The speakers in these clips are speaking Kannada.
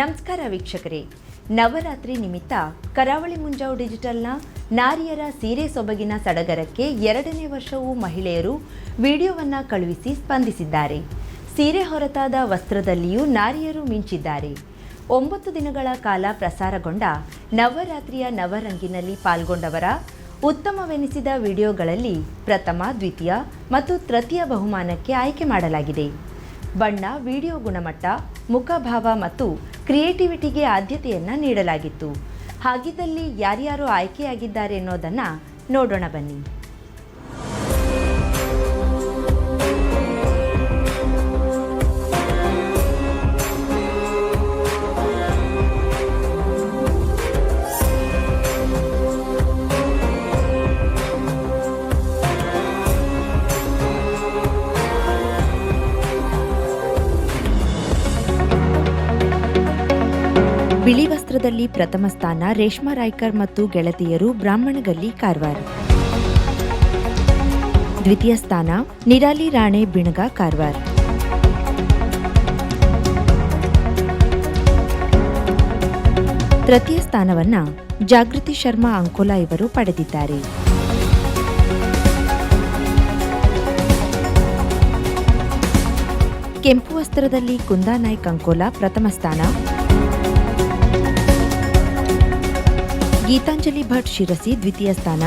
ನಮಸ್ಕಾರ ವೀಕ್ಷಕರೇ ನವರಾತ್ರಿ ನಿಮಿತ್ತ ಕರಾವಳಿ ಮುಂಜಾವ್ ಡಿಜಿಟಲ್ನ ನಾರಿಯರ ಸೀರೆ ಸೊಬಗಿನ ಸಡಗರಕ್ಕೆ ಎರಡನೇ ವರ್ಷವೂ ಮಹಿಳೆಯರು ವಿಡಿಯೋವನ್ನು ಕಳುಹಿಸಿ ಸ್ಪಂದಿಸಿದ್ದಾರೆ ಸೀರೆ ಹೊರತಾದ ವಸ್ತ್ರದಲ್ಲಿಯೂ ನಾರಿಯರು ಮಿಂಚಿದ್ದಾರೆ ಒಂಬತ್ತು ದಿನಗಳ ಕಾಲ ಪ್ರಸಾರಗೊಂಡ ನವರಾತ್ರಿಯ ನವರಂಗಿನಲ್ಲಿ ಪಾಲ್ಗೊಂಡವರ ಉತ್ತಮವೆನಿಸಿದ ವಿಡಿಯೋಗಳಲ್ಲಿ ಪ್ರಥಮ ದ್ವಿತೀಯ ಮತ್ತು ತೃತೀಯ ಬಹುಮಾನಕ್ಕೆ ಆಯ್ಕೆ ಮಾಡಲಾಗಿದೆ ಬಣ್ಣ ವಿಡಿಯೋ ಗುಣಮಟ್ಟ ಮುಖಭಾವ ಮತ್ತು ಕ್ರಿಯೇಟಿವಿಟಿಗೆ ಆದ್ಯತೆಯನ್ನು ನೀಡಲಾಗಿತ್ತು ಹಾಗಿದ್ದಲ್ಲಿ ಯಾರ್ಯಾರು ಆಯ್ಕೆಯಾಗಿದ್ದಾರೆ ಅನ್ನೋದನ್ನು ನೋಡೋಣ ಬನ್ನಿ ಕ್ಷೇತ್ರದಲ್ಲಿ ಪ್ರಥಮ ಸ್ಥಾನ ರೇಷ್ಮಾ ರಾಯ್ಕರ್ ಮತ್ತು ಗೆಳತಿಯರು ಬ್ರಾಹ್ಮಣಗಲ್ಲಿ ಕಾರವಾರ ದ್ವಿತೀಯ ಸ್ಥಾನ ನಿರಾಲಿ ರಾಣೆ ಬಿಣಗ ಕಾರವಾರ ತೃತೀಯ ಸ್ಥಾನವನ್ನ ಜಾಗೃತಿ ಶರ್ಮಾ ಅಂಕೋಲಾ ಇವರು ಪಡೆದಿದ್ದಾರೆ ಕೆಂಪು ವಸ್ತ್ರದಲ್ಲಿ ಕುಂದಾನಾಯ್ಕ್ ಅಂಕೋಲಾ ಪ್ರಥಮ ಸ್ಥಾನ ಗೀತಾಂಜಲಿ ಭಟ್ ಶಿರಸಿ ದ್ವಿತೀಯ ಸ್ಥಾನ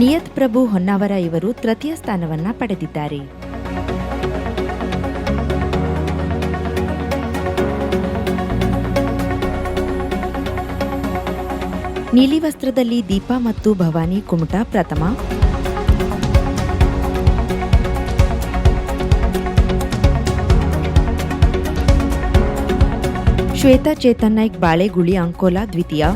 ನಿಯತ್ ಪ್ರಭು ಹೊನ್ನಾವರ ಇವರು ತೃತೀಯ ಸ್ಥಾನವನ್ನು ಪಡೆದಿದ್ದಾರೆ ನೀಲಿ ವಸ್ತ್ರದಲ್ಲಿ ದೀಪಾ ಮತ್ತು ಭವಾನಿ ಕುಮಟಾ ಪ್ರಥಮ ಶ್ವೇತಾ ಚೇತನ್ ನಾಯ್ಕ್ ಬಾಳೆಗುಳಿ ಅಂಕೋಲಾ ದ್ವಿತೀಯ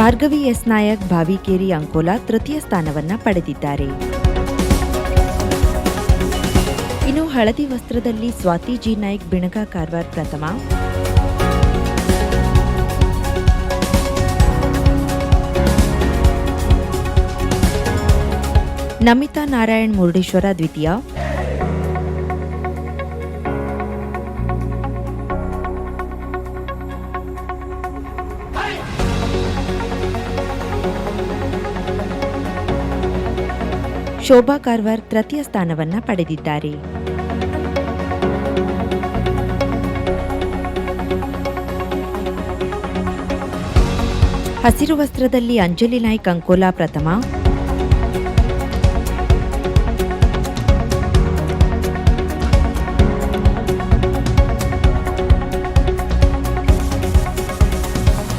ಭಾರ್ಗವಿ ಎಸ್ ನಾಯಕ್ ಭಾವಿಕೇರಿ ಅಂಕೋಲಾ ತೃತೀಯ ಸ್ಥಾನವನ್ನು ಪಡೆದಿದ್ದಾರೆ ಹಳದಿ ವಸ್ತ್ರದಲ್ಲಿ ಸ್ವಾತಿ ಜಿ ನಾಯ್ಕ್ ಬಿಣಗಾ ಕಾರ್ವಾರ್ ಪ್ರಥಮ ನಮಿತಾ ನಾರಾಯಣ್ ಮುರುಡೇಶ್ವರ ದ್ವಿತೀಯ ಶೋಭಾ ಕಾರ್ವಾರ್ ತೃತೀಯ ಸ್ಥಾನವನ್ನು ಪಡೆದಿದ್ದಾರೆ ಹಸಿರು ವಸ್ತ್ರದಲ್ಲಿ ಅಂಜಲಿ ನಾಯ್ಕ್ ಅಂಕೋಲಾ ಪ್ರಥಮ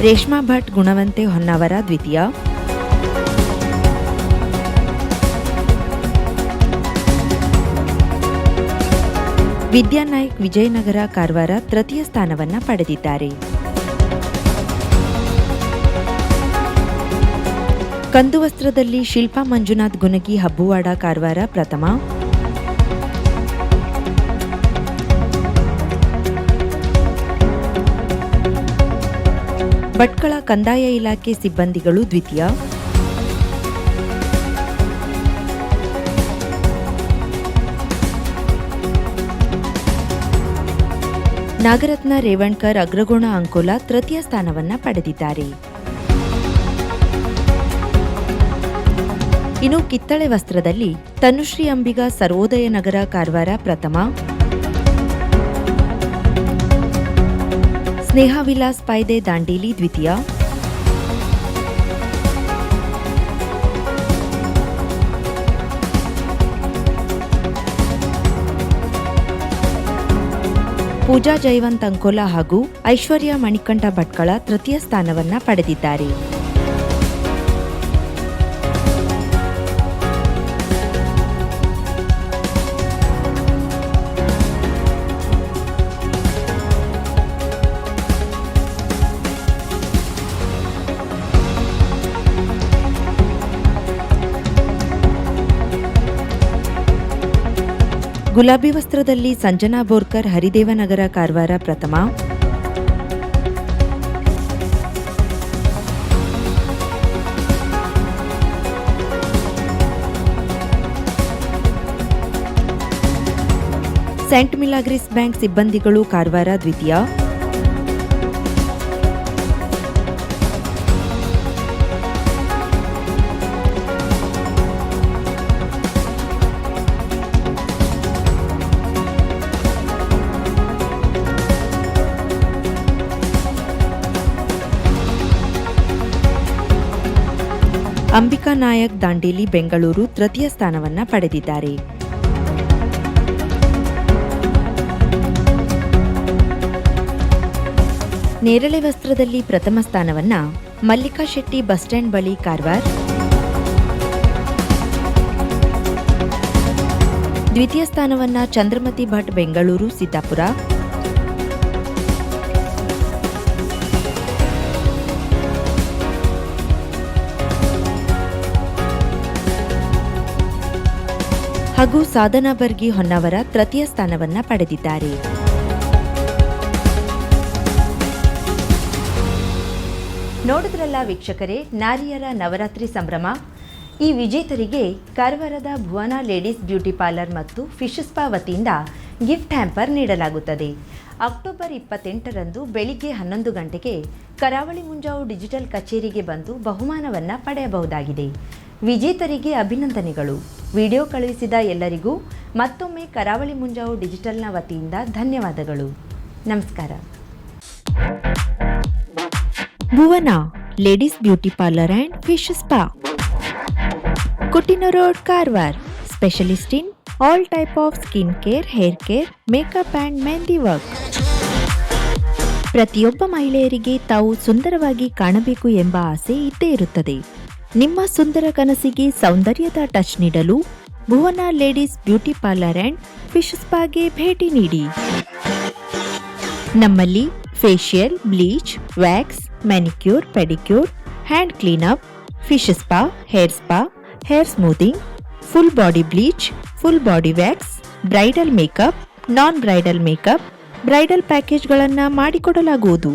ರೇಷ್ಮಾ ಭಟ್ ಗುಣವಂತೆ ಹೊನ್ನಾವರ ದ್ವಿತೀಯ ವಿದ್ಯಾನಾಯ್ಕ್ ವಿಜಯನಗರ ಕಾರವಾರ ತೃತೀಯ ಸ್ಥಾನವನ್ನು ಪಡೆದಿದ್ದಾರೆ ಕಂದುವಸ್ತ್ರದಲ್ಲಿ ಶಿಲ್ಪಾ ಮಂಜುನಾಥ್ ಗುನಗಿ ಹಬ್ಬುವಾಡ ಕಾರವಾರ ಪ್ರಥಮ ಭಟ್ಕಳ ಕಂದಾಯ ಇಲಾಖೆ ಸಿಬ್ಬಂದಿಗಳು ದ್ವಿತೀಯ ನಾಗರತ್ನ ರೇವಣ್ಕರ್ ಅಗ್ರಗೋಣ ಅಂಕೋಲಾ ತೃತೀಯ ಸ್ಥಾನವನ್ನು ಪಡೆದಿದ್ದಾರೆ ಇನ್ನು ಕಿತ್ತಳೆ ವಸ್ತ್ರದಲ್ಲಿ ತನುಶ್ರೀ ಅಂಬಿಗ ಸರ್ವೋದಯ ನಗರ ಕಾರವಾರ ಪ್ರಥಮ ಸ್ನೇಹ ವಿಲಾಸ್ ಪಾಯ್ದೆ ದಾಂಡೇಲಿ ದ್ವಿತೀಯ ಪೂಜಾ ಜೈವಂತ್ ಅಂಕೋಲಾ ಹಾಗೂ ಐಶ್ವರ್ಯ ಮಣಿಕಂಠ ಭಟ್ಕಳ ತೃತೀಯ ಸ್ಥಾನವನ್ನ ಪಡೆದಿದ್ದಾರೆ ಗುಲಾಬಿ ವಸ್ತ್ರದಲ್ಲಿ ಸಂಜನಾ ಬೋರ್ಕರ್ ಹರಿದೇವನಗರ ಕಾರವಾರ ಪ್ರಥಮ ಸೆಂಟ್ ಮಿಲಾಗ್ರಿಸ್ ಬ್ಯಾಂಕ್ ಸಿಬ್ಬಂದಿಗಳು ಕಾರವಾರ ದ್ವಿತೀಯ ಅಂಬಿಕಾ ನಾಯಕ್ ದಾಂಡೇಲಿ ಬೆಂಗಳೂರು ತೃತೀಯ ಸ್ಥಾನವನ್ನು ಪಡೆದಿದ್ದಾರೆ ನೇರಳೆ ವಸ್ತ್ರದಲ್ಲಿ ಪ್ರಥಮ ಸ್ಥಾನವನ್ನ ಮಲ್ಲಿಕಾ ಶೆಟ್ಟಿ ಬಸ್ ಸ್ಟ್ಯಾಂಡ್ ಬಳಿ ಕಾರವಾರ್ ದ್ವಿತೀಯ ಸ್ಥಾನವನ್ನ ಚಂದ್ರಮತಿ ಭಟ್ ಬೆಂಗಳೂರು ಸಿದ್ದಾಪುರ ಹಾಗೂ ಸಾಧನಾ ಬರ್ಗಿ ಹೊನ್ನವರ ತೃತೀಯ ಸ್ಥಾನವನ್ನು ಪಡೆದಿದ್ದಾರೆ ನೋಡಿದ್ರಲ್ಲ ವೀಕ್ಷಕರೇ ನಾರಿಯರ ನವರಾತ್ರಿ ಸಂಭ್ರಮ ಈ ವಿಜೇತರಿಗೆ ಕಾರವಾರದ ಭುವನ ಲೇಡೀಸ್ ಬ್ಯೂಟಿ ಪಾರ್ಲರ್ ಮತ್ತು ಫಿಶ್ ವತಿಯಿಂದ ಗಿಫ್ಟ್ ಹ್ಯಾಂಪರ್ ನೀಡಲಾಗುತ್ತದೆ ಅಕ್ಟೋಬರ್ ಇಪ್ಪತ್ತೆಂಟರಂದು ಬೆಳಿಗ್ಗೆ ಹನ್ನೊಂದು ಗಂಟೆಗೆ ಕರಾವಳಿ ಮುಂಜಾವು ಡಿಜಿಟಲ್ ಕಚೇರಿಗೆ ಬಂದು ಬಹುಮಾನವನ್ನು ಪಡೆಯಬಹುದಾಗಿದೆ ವಿಜೇತರಿಗೆ ಅಭಿನಂದನೆಗಳು ವಿಡಿಯೋ ಕಳುಹಿಸಿದ ಎಲ್ಲರಿಗೂ ಮತ್ತೊಮ್ಮೆ ಕರಾವಳಿ ಮುಂಜಾವು ಡಿಜಿಟಲ್ನ ವತಿಯಿಂದ ಧನ್ಯವಾದಗಳು ನಮಸ್ಕಾರ Bhuvana ladies beauty parlour and fish spa ಕೊಟ್ಟಿನ road Karwar specialist in all type of skin care hair care makeup and mehndi work ಪ್ರತಿಯೊಬ್ಬ ಮಹಿಳೆಯರಿಗೆ ತಾವು ಸುಂದರವಾಗಿ ಕಾಣಬೇಕು ಎಂಬ ಆಸೆ ಇದ್ದೇ ಇರುತ್ತದೆ ನಿಮ್ಮ ಸುಂದರ ಕನಸಿಗೆ ಸೌಂದರ್ಯದ ಟಚ್ ನೀಡಲು Bhuvana ladies beauty parlour and fish ಸ್ಪಾಗೆ ಭೇಟಿ ನೀಡಿ ನಮ್ಮಲ್ಲಿ facial bleach wax manicure pedicure hand cleanup fish spa hair spa hair smoothing full body bleach full body wax bridal makeup non bridal makeup bridal ಪ್ಯಾಕೇಜ್ಗಳನ್ನು ಮಾಡಿಕೊಡಲಾಗುವುದು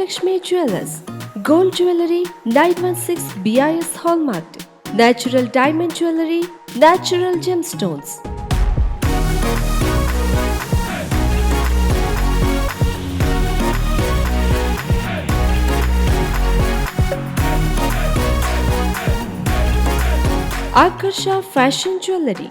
Vijayalakshmi jewellers gold jewellery nine one six B I S hallmark natural diamond jewellery natural gem stones Aakarsha fashion jewellery